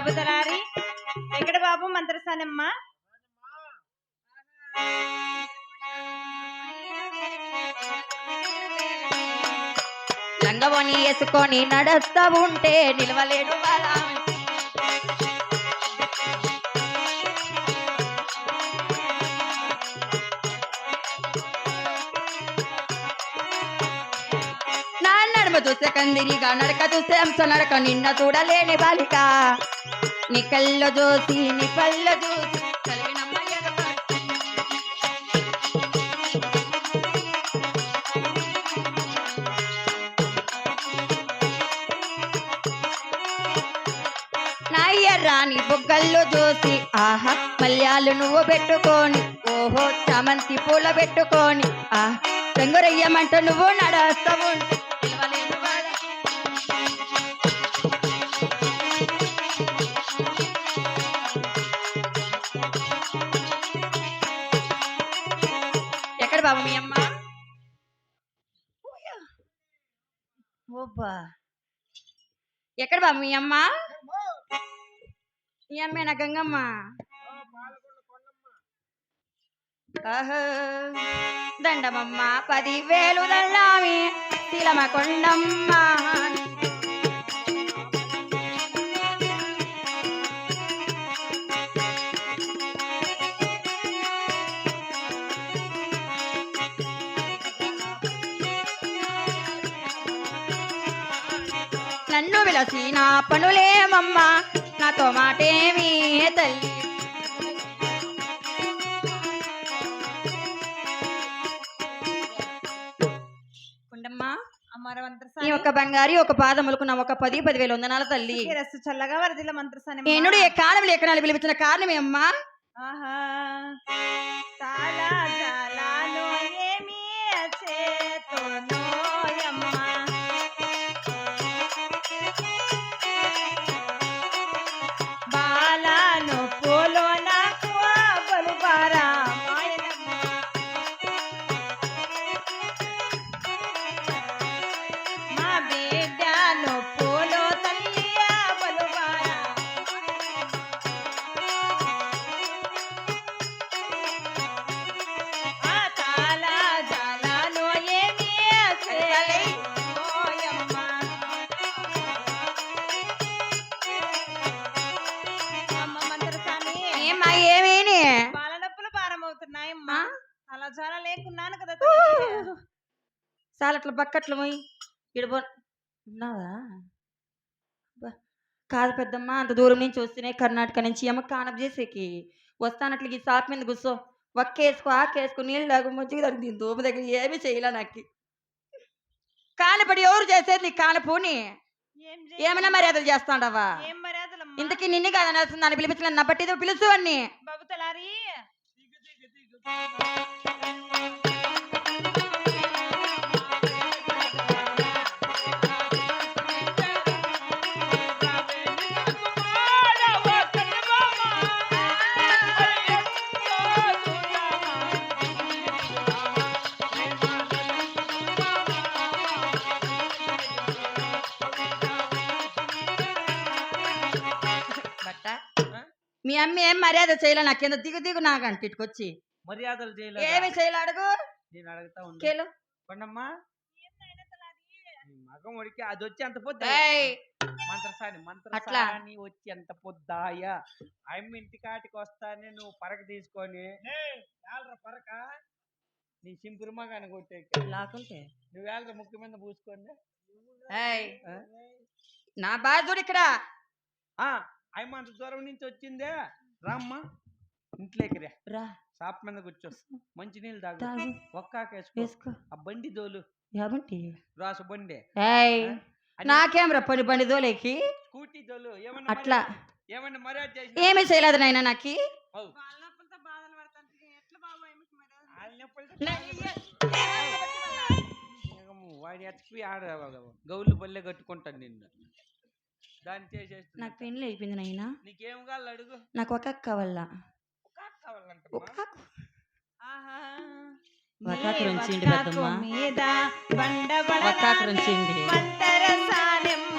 బాబు తలారి ఎక్కడ బాబు మంత్రసానమ్మ. లంగవని వేసుకొని నడుస్తా ఉంటే నిలవలేడు బాలా. నా నడుమ చూస్తే కందిరిగా నడక చూస్తే అంశ నడక నిన్న చూడలేని బాలిక. నీ కళ్ళ చూసి నీ పళ్ళ చూసి రాణి బొగ్గల్లో బుగ్గల్లో చూసి ఆహా మల్యాలు నువ్వు పెట్టుకొని. ఓహో చామంతి పూల పెట్టుకొని. ఆ రంగురయ్యమంట నువ్వు నడస్తావు ఎక్కడ బా మీ అమ్మ? మీ అమ్మేనా గంగమ్మ. ఆహో దండమమ్మ పదివేలు దండామి తిలమ కొండమ్మ నా పనులేమమ్మ నాతో మాటేమి తల్లి. ఈ ఒక్క బంగారి ఒక పాదములకు నా ఒక పది పదివేలు వందనాల తల్లి. చల్లగా వరదిల మంత్రసాని నేనుడు ఏ కాలం లేఖనాలు పిలిపించిన కారణమే అమ్మా ఆహా. చాలా చాలాను సాలట్లు బక్కట్లు పోయి ఇడబో ఉన్నావా. కాదు పెద్దమ్మ అంత దూరం నుంచి వస్తేనే కర్ణాటక నుంచి. ఏమో కానప్ చేసేకి. వస్తానట్లు ఈ షాప్ మీద కూర్చో. ఒక్కేసుకో ఆకేసుకో నీళ్ళు తాగు దీని దోమ దగ్గర ఏమీ చేయలే నాకు. కానపడి ఎవరు చేసేది నీ? కానపూని ఏమైనా మర్యాదలు చేస్తాండవా? ఇంతకీ నిన్ను కాదనాల్సింది దాన్ని పిలిపించిన నా బట్టి పిలుచు అన్ని. బాబు తలారి మీ అమ్మ ఏం మర్యాద చేయలే నాకు. కింద దిగు దిగు నాకంట ఇటుకొచ్చి. మర్యాదలు చేయలేదు? ఏమి చేయలే అడుగు. నేను అడుగుతా ఉన్నా కేలు. కొండమ్మా. నీ మగం ఉడికి అది వచ్చి అంత పొద్దు? ఏయ్, మంత్రసాని. మంత్రసాని వచ్చి ఎంత పొద్దాయ అమ్మ ఇంటి కాటికి వస్తానే నువ్వు పరక తీసుకొని. పరక? నీ సింపురు మగాని కొట్టేకి. లాకుంటే నువ్వు ఏళ్ళ ముక్కు మీద పూసుకోండి ఏయ్, నా బాధుడు ఇక్కడ. ఆ అమ్మ అంత దూరం నుంచి వచ్చిందే? రామ్మా. ఇంట్లోకి రా. రా. షాప్ మీద కూర్చో. మంచి నీళ్ళు తాగు. తాగు. ఒక్కాకేసుకో వేసుకో. ఆ బండి దోలు. రాసు బండి. ఏయ్. అది నాకేం రా పని బండి దోలేకి? స్కూటీ దోలు. ఏమన్నా అట్లా. మర్యాద- ఏమన్నా మర్యాద చేసి ఏమీ చేయలేదు నాయన నాకు. వాడి ఎత్తుకుపోయి ఆడ గౌళ్ళు బల్లె కట్టుకుంటాను నిన్ను. దాన్ని నాకు పెళ్ళి అయిపోయింది నాయన నీకేం కావాలి అడుగు నాకు ఒక అక్క వల్ల ఒక కావాలంట. ఆహా. వకాకు నీ రుంచిండి వకాకు పెద్దమ్మ. మీద బండ. మంతరసానెమ్మ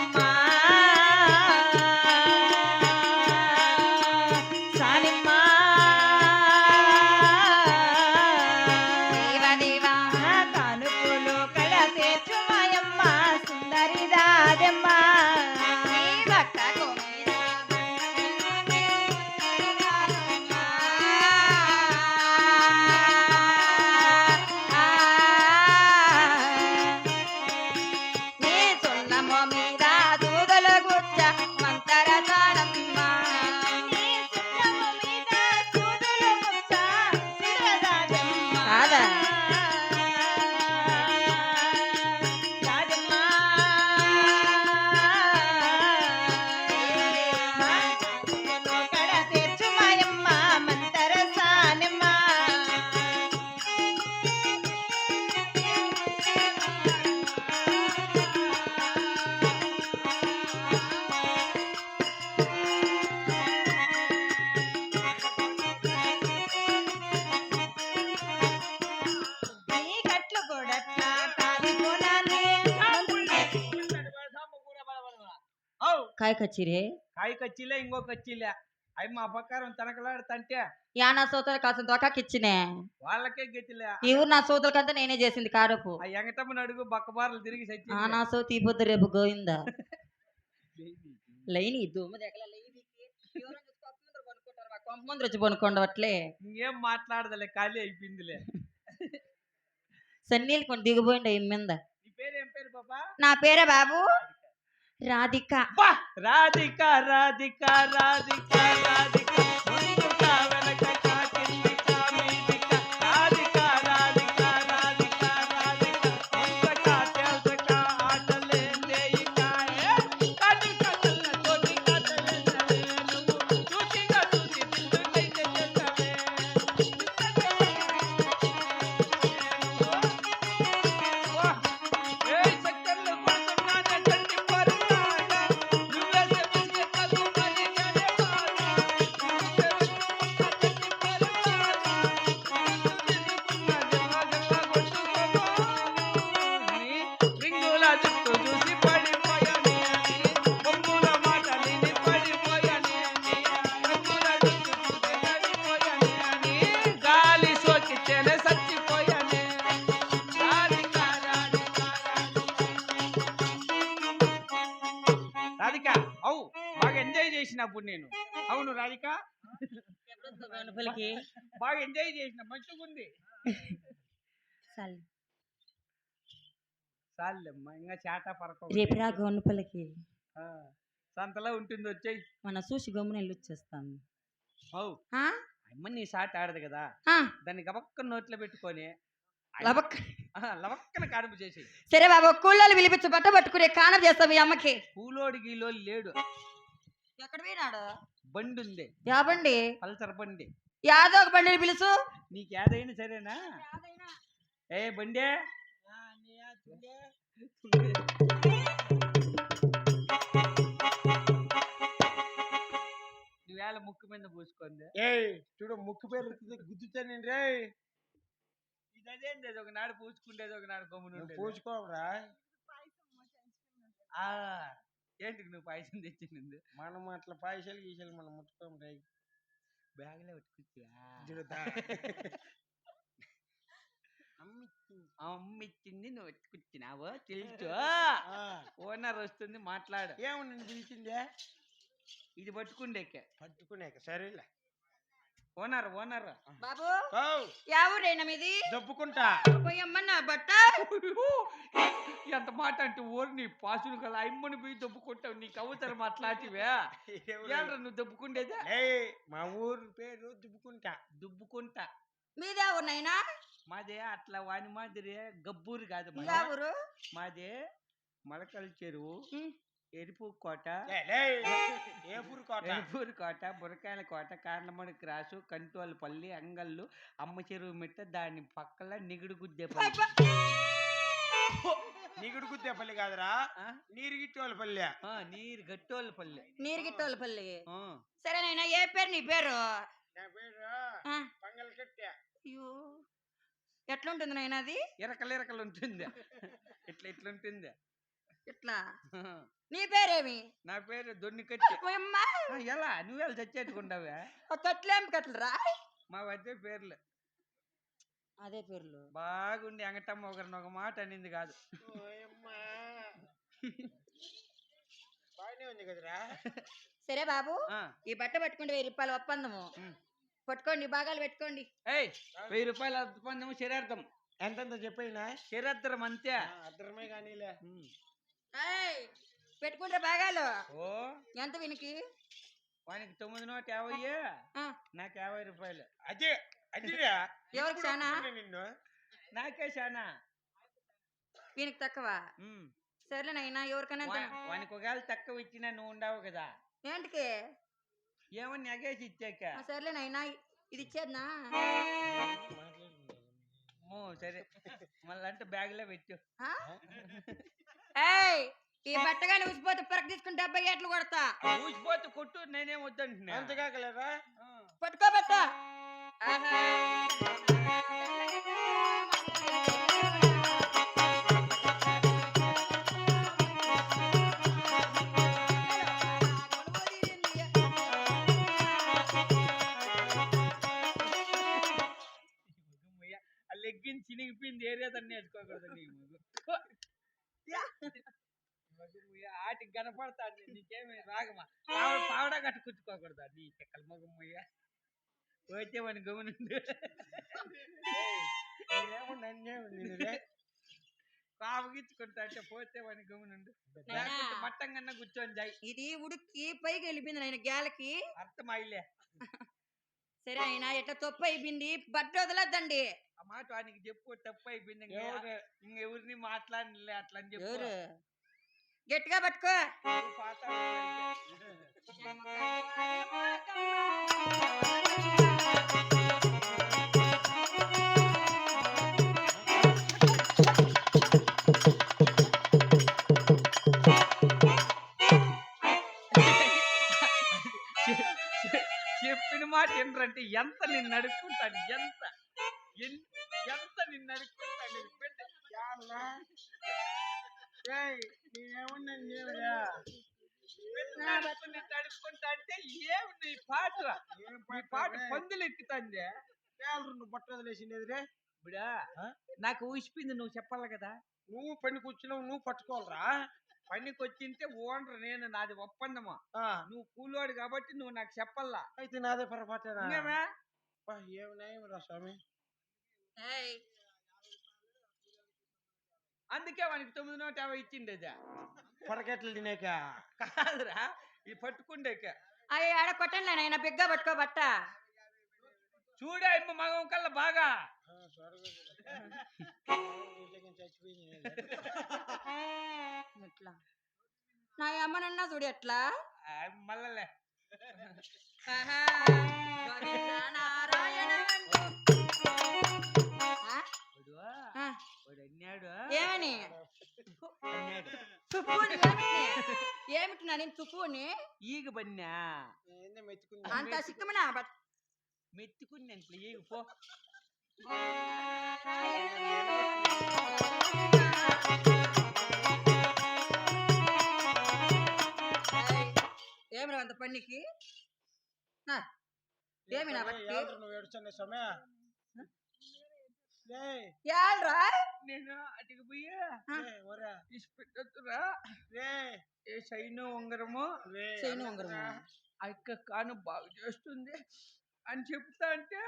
కాయ కచ్చిరే కాయ కచ్చిలే ఇంకో కచ్చిలే అవి మా పక్కారం తనకలాడుతంటే యానా సోతల కాసిన దొకాకిచ్చినే వాళ్ళకే గతిలే ఈ ఊరు నా సోతలకంతా నేనే చేసింది కారపు ఆ ఎంగటమ్మని అడుగు బక్కబారలు తిరిగి సచ్చి ఆ నా సోతి ఈ పొద్దు రేపు గోవిందా లైన్ దోమ దగ్గర లైన్ కొంప ముందు వచ్చి పనుకోండి అట్లే ఇంకేం మాట్లాడదలే ఖాళీ అయిపోయిందిలే సన్నీళ్ళు కొన్ని దిగిపోయింది ఈ మీద నీ పేరు ఏం పేరు పాపా నా పేరే బాబు రాధిక. రాధిక రాధిక రాధిక రాధిక. చేసినప్పుడు నేను. అవును రాధిక? బాగా ఎంజాయ్ చేసిన మంచిగా ఉంది. చాలమ్మా ఇంకా చేట పరక రేపు రా గనుపులకి సంతలో ఉంటుంది వచ్చేయి. మన చూసి గమ్మున వెళ్ళి అవు? అమ్మ నీ సాట ఆడదు కదా. దాన్ని గబక్క నోట్లో పెట్టుకొని ఆహా, లవక్కన చేసి సరే బాబు కూళ్ళలు పిలిపించి బట్ట పట్టుకునే కానం చేస్తాం మీ అమ్మకి. కూలోడి గీలో లేడు. ఎక్కడ పోయినాడు? బండి ఉంది యాబండి పల్సర్ బండి. యాదో ఒక బండిని పిలుసు. నీకు ఏదైనా సరేనా? ఏ బండే? నువ్వేళ ముక్కు మీద పూసుకుంది ఏయ్ చూడు ముక్కు పేరు గుద్దుతాను రే ఇదేంది అది ఒకనాడు పూసుకుండేది ఒకనాడు గమ్మున. పూసుకోవరా ఆ. ఏంటికి నువ్వు పాయసం తెచ్చింది? మనం అట్లా పాయసాలు గీసాలు మనం ముట్టుకోం రే బ్యాగ్లో పెట్టుకొచ్చా అమ్మిచ్చింది. నువ్వు పెట్టుకొచ్చినావు తెలుసు? ఓనర్ వస్తుంది మాట్లాడు. ఏమో నేను పిలిచిందే? ఇది పట్టుకుండేకే. పట్టుకునేక సరేలే. Owner owner. బాబు ఊరేనా మీది? దప్పుకుంటా పోయమ్మ నా బట్ట ఎంత మాట అంటే ఊరిని పాసులు గల అమ్మని పోయి దొబ్బుకుంటావు నీకు అవుతారు మాట్లాడివే ఏళ్ళ నువ్వు దొబ్బుకుండేదే? ఏయ్ మా ఊరు పేరు దుబ్బుకుంటా. దుబ్బుకుంటా. మీదే ఊరినైనా? మాదే అట్లా వాని మాదిరి గబ్బూరు కాదు. ఊరు? మాదే మలకల చెరువు. ఎరుపు కోట. లే, లే, ఏ ఊరు కోట. ఎరుపూరు కోట బురకాయల కోట కాండ్లమడి క్రాసు కంటోలపల్లి అంగళ్ళు అమ్మ చెరువు మిట్ట దాని పక్కల నిగుడు గుద్దే పల్లి. నిగుడు గుద్దేపల్లి కాదురా. ఆ? నీరు గిట్టోళ్ళ పల్లె. ఆ, నీరు గట్టోలపల్లి నీరుగిట్టోలపల్లి ఆ. సరేనైనా ఏ పేరు నీ పేరు? నా పేరు పంగల కట్టె అయ్యో ఎట్లుంటుంది నాయన అది? ఇరకలు ఇరకలు ఉంటుంది. ఇట్లా ఇట్లా ఉంటుంది. ఇట్లా? నీ పేరేమి? నా పేరు దొన్ని కట్టి ఎలా? నువ్వెలా చచ్చేట్టుకుంటావా? కట్లేం కట్లరా మా వద్దే పేర్లు. అదే పేర్లు. బాగుండి అంగటమ్మ ఒకరిని ఒక మాట అనింది కాదు. ఓయమ్మా ఉంది కదరా? సరే బాబు ఆ, ఈ బట్ట పట్టుకుంటే వెయ్యి రూపాయలు ఒప్పందము. పట్టుకోండి భాగాలు పెట్టుకోండి. ఏయ్ వెయ్యి రూపాయలు అర్థం శరీరార్థం. ఎంతెంత చెప్పినా? శరీరార్థం అంతే. అర్థమే కానీలే. ఏయ్, పెట్టుకుంటే భాగాలు ఓ. ఎంత వీనికి? వానికి తొమ్మిది నూట యాభై నాకు యాభై రూపాయలు. అదే అదిరా. ఎవరికి చానా నిన్ను? నాకే శానా? వీనికి తక్కువ. సర్లే నైనా ఎవరికైనా వానికి ఒకవేళ తక్కువ ఇచ్చినా నువ్వు ఉండవు కదా. ఏంటికి? ఏమని ఎగేసి ఇచ్చాక. సర్లే నైనా ఇది ఇచ్చేద్నా సరే. మళ్ళీ అంటే బ్యాగ్లో పెట్టు. ఈ బట్టగాని ఉసిపోతే పరకు తీసుకుని డెబ్బై ఏట్లు కొడతా. ఊసిపోతే కొట్టు నేనేం వద్దంటున్నా. అంత కాకలేరా ఆ. పట్టుకో బట్ట. ఆహా. ముయ్య, ఆ లెగ్గిన్ చినిగిపోయింది ఏరియా దాన్ని వేసుకోకూడదు ఆటికి కనపడతాడు నీకేమి రాగమా? పావడ కట్ట కుచ్చుకోకూడదు? నీ చెక్కల మగమ్మయ్య పోతే వాని గమనుండు అంటే పోతే వాని గమనుండు లేకపోతే మట్టంగన్నా కూర్చొని జాయి. ఇది ఉడుక్కి పైకి వెళ్ళిపోయింది నాయన గ్యాలకి. అర్థమైలే. సరే ఆయన ఎట్లా తప్పు అయిపోయింది? బట్ట వదలద్దండి. ఆ మాట వానికి చెప్పు తప్పు అయిపోయింది. ఇంక ఇంకెవరిని మాట్లాడలే అట్లా అని చెప్పు. ఎవరు? గట్టిగా పట్టుకో. చెప్పిన మాట ఏంటంటే ఎంత నిన్ను అడుక్కుంటాను ఎంత? ఎంత నిన్ను అడుక్కుంటాను? ఇది అడుక్కుంటా అంటే ఏమి నీ పాట పందులు ఎక్కుతుంది నువ్వు బట్ట వదిలేసిండేదిరే ఇప్పుడా? నాకు ఊసిపోయింది నువ్వు చెప్పాలి కదా. నువ్వు పని కూర్చున్నావు నువ్వు పట్టుకోవాలరా. పనికి వచ్చింటే ఓనర్ నేను నాది ఒప్పందమా. ఆ, నువ్వు కూలోడు కాబట్టి నువ్వు నాకు చెప్పాలా? అయితే నాదే పొరపాటేనా ఇంకేమే? అబ్బా, ఏం నయం రా స్వామి? ఏయ్, అందుకే వానికి తొమ్మిది నూట యాభై ఇచ్చిండేదా. పొరకెట్లు తినేక. కాదురా ఈ పట్టుకుండేక. అయ్య ఆడ కొట్టండి నాయన బిగ్గా పట్టుకో బట్ట. చూడే ఇమ్మ మగం కల్లా బాగా. ఎట్లా? నా అమ్మనన్నా చూడు ఎట్లా? మళ్ళలే ఏమని? అన్నాడు తుప్పుని ఏమిటి నా నేను తుప్పుని ఈగ బన్నా అంత సిక్కమనా బట్ మెత్తుకుని ఈగ పో. ఏమి అంత ఏమి నా బట్టి? నువ్వు ఏడుచండి స్వామి రేయ్, యాల్రా నేను? అటుకు పోయి? రేయ్, ఒరే, తీసి పెట్టొద్దురా రేయ్, ఏ సైను ఉంగరము? అన్నట్రా. ఉంగరము. ఆ యొక్క కాను బాగు చేస్తుంది అని చెప్తా అంటే?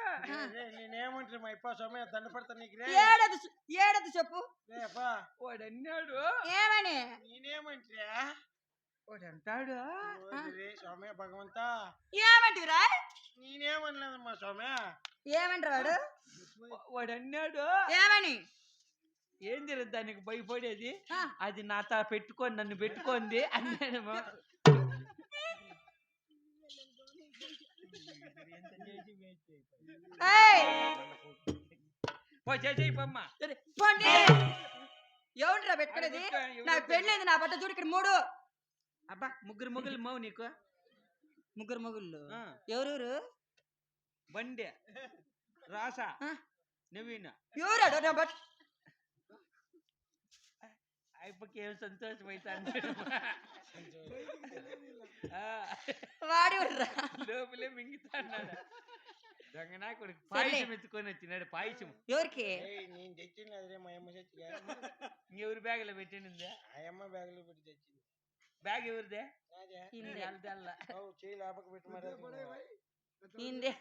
నేనేమంటారు మా ఇప్ప స్వామి దండ పెడతా నీకు? రే ఏడదు ఏడదు చెప్పు? రే అప్పా వాడు అన్నాడు ఏమని? నేనేమంటారా వాడు అంటాడు రే స్వామి భగవంతా. ఏమంటివిరా నేనేమనలేదమ్మా స్వామి ఏమంటారు వాడు? వాడు అన్నాడు ఏమని? ఏం జరగదు దానికి భయపడేది. అది పెట్టుకొని నన్ను పెట్టుకోండి అన్నాడు ఏయ్, పో చేసేయి పమ్మ. సరే, పోండి. ఎవరిరా పెట్టుకునేది? నాకు పెళ్ళేది నా బట్ట చూడు ఇక్కడ మూడు. అబ్బా ముగ్గురు ముగ్గురు మౌ నీకు. ముగ్గురు మొగుళ్ళు ఎవరెవరు బండి రాసా ఆ? నవీన ఎవరాడు నా బట్ట అయిపోకి ఏం సంతోషం అవుతాను వాడి ఉండరా లోపలే మింగుతా అన్నాడు దొంగనా కొడుకు సర్లే. పాయసం ఎత్తుకొని వచ్చినాడు పాయసం ఎవరికి ఏయ్, నేను తెచ్చింది అదే మా అమ్మ చచ్చిగా ఎవరి బ్యాగ్లో పెట్టిందా ఆ అమ్మ బ్యాగులో పెట్టి తెచ్చింది బ్యాగ్ ఎవరిదే ఆ, నాదే ఇందే తెల్ల తెల్ల ఓ చేయి లేపక పెట్టి మరి ఇందే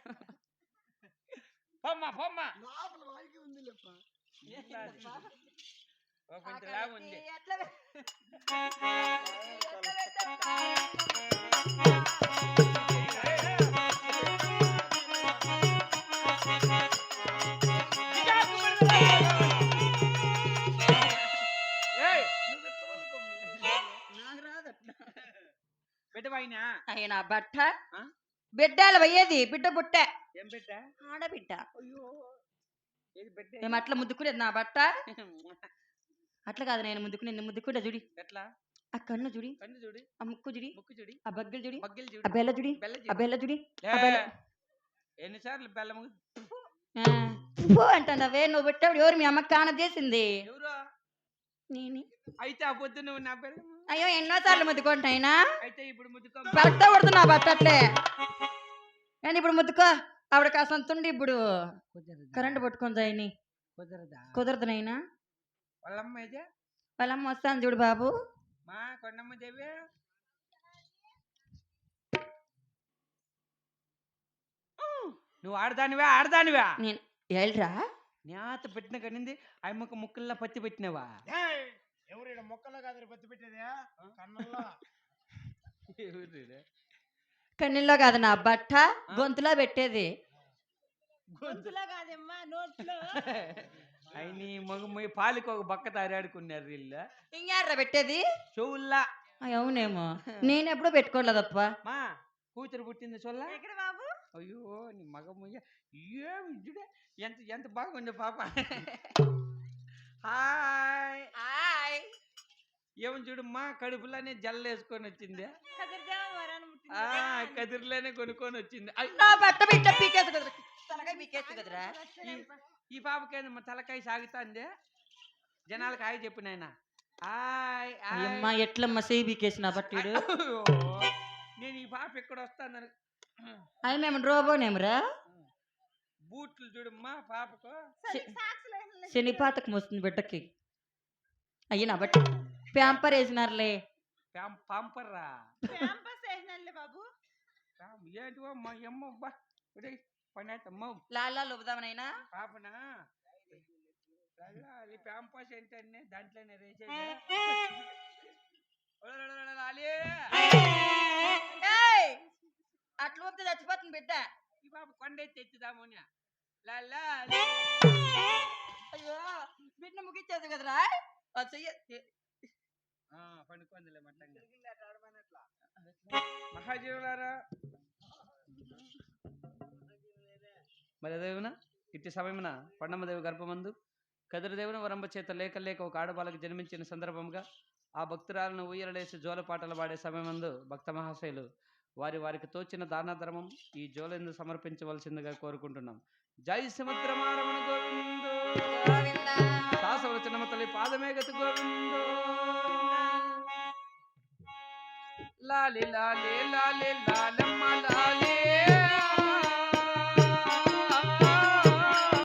పొమ్మ పొమ్మ. లోపల ఉంది లేప్ప ఉంది ఎట్లా బిడ్డ అయినా బట్ట ఆ? బిడ్డలు పోయేది బిడ్డ బుట్ట. ఏం బిడ్డ? ఆడబిడ్డ. అయ్యో! ఏది బిడ్డ మేము అట్లా ముద్దుకునేది నా బట్ట అట్లా కాదు నేను ముద్దుకునేది ముద్దుకుంటా చూడి ఎట్లా? ఆ కన్ను చూడి కన్ను చూడి ఆ ముక్కు చూడి ముక్కు చూడి ఆ బగ్గలు చూడి బగ్గలు ఆ చూడి బెల్ల చూడి బెల్ల ఆ బెల్ల చూడి ఆ బెల్ల- ఎన్నిసార్లు బెల్లము ఆ, పో అంటావే నువ్వు పెట్టావు ఎవరు మీ అమ్మకి కాన చేసింది ఎవరు? నేను. అయితే ఆ పొద్దు నువ్వు నా బెల్లము అయ్యో ఎన్నోసార్లు ముద్దుకుంటాయినా అయితే ఇప్పుడు ముద్దుకో. కరెక్టా కొడుతున్నా బట్ట అట్లే నేను ఇప్పుడు ముద్దుకో? ఆవిడ కాస్త ఉండి ఇప్పుడు కరెంట్ పట్టుకొని జాయిని కుదరదా? కుదరదు నైనా వాళ్ళమ్మ అయితే? వాళ్ళమ్మ వస్తాను చూడు బాబు. మా కొండమ్మ దేవి? నువ్వు ఆడదానివా ఆడదానివా? నేను ఏళ్ళరా? నేత పెట్టిన కనింది అమ్మకు ముక్కల్లా పత్తి పెట్టినవా? ఏయ్, ఎవరు ఈడ మొక్కలో కాదు పత్తి పెట్టేది? కన్నుల్లో. కన్నీల్లో కాదు నా బట్ట గొంతులో పెట్టేది. గొంతులో? కాదమ్మా నోట్లో? అయిని మగ పాలకి ఒక బక్క తారాడుకున్నారు వీళ్ళు. ఇంకేర్రా పెట్టేది? చెవుల్లా. అయ్య, అవునేమో. నేను ఎప్పుడూ పెట్టుకోలేదప్ప మా కూతురు పుట్టింది చొల్ల ఎక్కడ బాబు? అయ్యో నీ మగ మొయ్య. ఎంత ఎంత బాగుంది పాప. హాయ్. హాయ్. ఏమని చూడు మా కడుపులోనే జల్ల వేసుకొని వచ్చింది. కదిరిలోనే కొనుక్కొని వచ్చింది. బట్ట కదరా. ఈ పాపకేందమ్మా తలకాయ సాగుతాంది. జనాలకు హాయ్ చెప్పు నాయన. హాయ్. అయ్యమ్మ ఎట్లమ్మ సేయి పీకేసి నా బట్టీడు? అయ్యో, నేను ఈ పాప ఎక్కడ వస్తాను? అవి మేము రోబోనేమరా? బూట్లు చూడమ్మా పాపకు శనిపాతకం వస్తుంది బిడ్డకి. అయ్యి నా బట్టి. ప్యాంపర్ వేసినారులే. పాం- పాంపర్రా క్యాంపస్ వేసినానులే బాబు. ఏంటివో మా అమ్మ అబ్బా ఒరేయ్, పని అమ్మ లాలా లోపుదామనైనా పాపనా? అది ప్యాంపస్ ఏంటంటే దాంట్లోనే రేసేది! అట్లా ఊపితే చచ్చిపోతుంది బిడ్డ. ఈ పాప కొండ తెచ్చుదామని లాలా అయ్యో! బిడ్డ ముగించేది కదరా? పండుకుందిలే మట్టంగా. మహాజీవులారా? మరి అదేవిన? ఇట్టి సమయమున పండమ్మదేవి గర్భమందు కదిరిదేవుని వరంబ చేత లేక లేక ఒక ఆడబాలకు జన్మించిన సందర్భంగా ఆ భక్తురాలను ఊయలలేసి జోల పాటలు పాడే సమయమందు భక్త మహాశయులు వారి వారికి తోచిన దాన ధర్మం ఈ జోలెందు సమర్పించవలసిందిగా కోరుకుంటున్నాం. జై సముద్రమారమణ గోవిందో. శాసవచనమ తల్లి పాదమే గతి గోవిందో. లాలి లాలి లాలి లాలమ్మ.